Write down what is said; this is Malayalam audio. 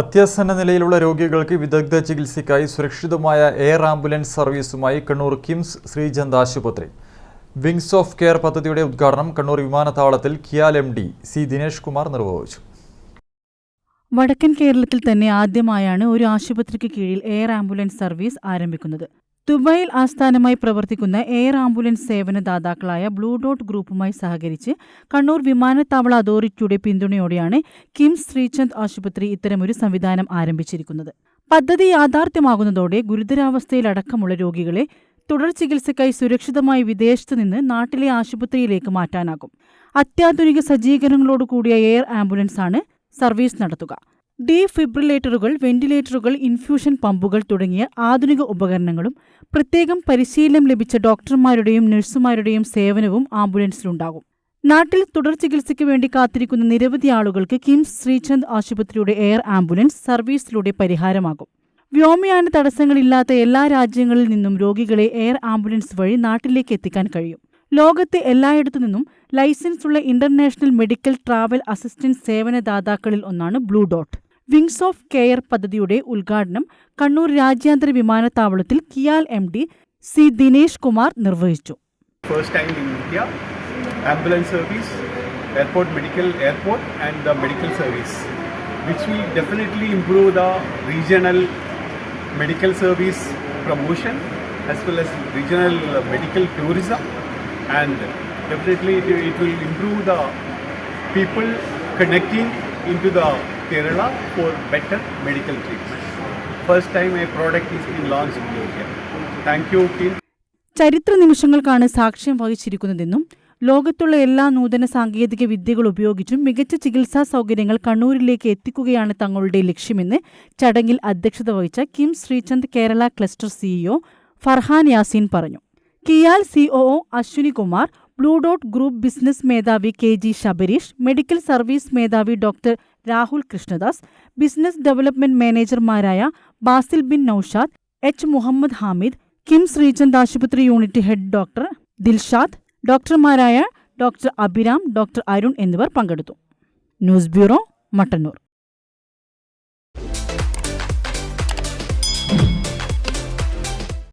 അത്യാസന്ന നിലയിലുള്ള രോഗികൾക്ക് വിദഗ്ധ ചികിത്സയ്ക്കായി സുരക്ഷിതമായ എയർ ആംബുലൻസ് സർവീസുമായി കണ്ണൂർ കിംസ് ശ്രീചന്ദ് ആശുപത്രി. വിങ്സ് ഓഫ് കെയർ പദ്ധതിയുടെ ഉദ്ഘാടനം കണ്ണൂർ വിമാനത്താവളത്തിൽ KIAL M D C Dinesh Kumar നിർവഹിച്ചു. വടക്കൻ കേരളത്തിൽ തന്നെ ആദ്യമായാണ് ഒരു ആശുപത്രിക്ക് കീഴിൽ എയർ ആംബുലൻസ് സർവീസ് ആരംഭിക്കുന്നത്. ദുബായിൽ ആസ്ഥാനമായി പ്രവർത്തിക്കുന്ന എയർ ആംബുലൻസ് സേവന ദാതാക്കളായ ബ്ലൂ ഡോട്ട് ഗ്രൂപ്പുമായി സഹകരിച്ച് കണ്ണൂർ വിമാനത്താവള അതോറിറ്റിയുടെ പിന്തുണയോടെയാണ് കിംസ് ശ്രീചന്ദ് ആശുപത്രി ഇത്തരമൊരു സംവിധാനം ആരംഭിച്ചിരിക്കുന്നത്. പദ്ധതി യാഥാർത്ഥ്യമാകുന്നതോടെ ഗുരുതരാവസ്ഥയിലടക്കമുള്ള രോഗികളെ തുടർ ചികിത്സയ്ക്കായി സുരക്ഷിതമായി വിദേശത്തു നിന്ന് നാട്ടിലെ ആശുപത്രിയിലേക്ക് മാറ്റാനാകും. അത്യാധുനിക സജ്ജീകരണങ്ങളോടുകൂടിയ എയർ ആംബുലൻസാണ് സർവീസ് നടത്തുക. ഡീഫിബ്രിലേറ്ററുകൾ വെന്റിലേറ്ററുകൾ ഇൻഫ്യൂഷൻ പമ്പുകൾ തുടങ്ങിയ ആധുനിക ഉപകരണങ്ങളും പ്രത്യേകം പരിശീലനം ലഭിച്ച ഡോക്ടർമാരുടെയും നഴ്സുമാരുടെയും സേവനവും ആംബുലൻസിലുണ്ടാകും. നാട്ടിൽ തുടർ ചികിത്സയ്ക്ക് വേണ്ടി കാത്തിരിക്കുന്ന നിരവധി ആളുകൾക്ക് കിംസ് ശ്രീചന്ദ് ആശുപത്രിയുടെ എയർ ആംബുലൻസ് സർവീസിലൂടെ പരിഹാരമാകും. വ്യോമയാന തടസ്സങ്ങളില്ലാത്ത എല്ലാ രാജ്യങ്ങളിൽ നിന്നും രോഗികളെ എയർ ആംബുലൻസ് വഴി നാട്ടിലേക്ക് എത്തിക്കാൻ കഴിയും. ലോകത്തെ എല്ലായിടത്തു നിന്നും ലൈസൻസുള്ള ഇന്റർനാഷണൽ മെഡിക്കൽ ട്രാവൽ അസിസ്റ്റൻസ് സേവനദാതാക്കളിൽ ഒന്നാണ് blue dot. Wings of care പദ്ധതിയുടെ ഉദ്ഘാടനം കണ്ണൂർ രാജ്യാന്തര വിമാനത്താവളത്തിൽ KIAL M D C Dinesh Kumar നിർവഹിച്ചു first time in India, ambulance service, airport medical airport and the medical service, which will definitely improve the regional medical service promotion as well as regional medical tourism and definitely it, it will improve the people connecting into the Kerala for better medical treatment. First time a product is being launched in India. Thank. ചരിത്ര നിമിഷങ്ങൾക്കാണ് സാക്ഷ്യം വഹിച്ചിരിക്കുന്നതെന്നും ലോകത്തുള്ള എല്ലാ നൂതന സാങ്കേതിക വിദ്യകൾ ഉപയോഗിച്ചും മികച്ച ചികിത്സാ സൗകര്യങ്ങൾ കണ്ണൂരിലേക്ക് എത്തിക്കുകയാണ് തങ്ങളുടെ ലക്ഷ്യമെന്ന് ചടങ്ങിൽ അധ്യക്ഷത വഹിച്ച കിം ശ്രീചന്ദ് കേരള ക്ലസ്റ്റർ സിഇഒ ഫർഹാൻ യാസീൻ പറഞ്ഞു KIAL COO Ashwini Kumar blue dot group business മേധാവി K G Sabareesh medical service മേധാവി doctor Rahul Krishnadas business development മാനേജർമാരായ Basil bin Naushad H Muhammad Hamid KIMS reagent ആശുപത്രി യൂണിറ്റ് ഹെഡ് ഡോക്ടർ ദിൽഷാദ് ഡോക്ടർമാരായ ഡോക്ടർ അഭിരാം ഡോക്ടർ അരുൺ എന്നിവർ പങ്കെടുത്തു. News bureau Mattannur.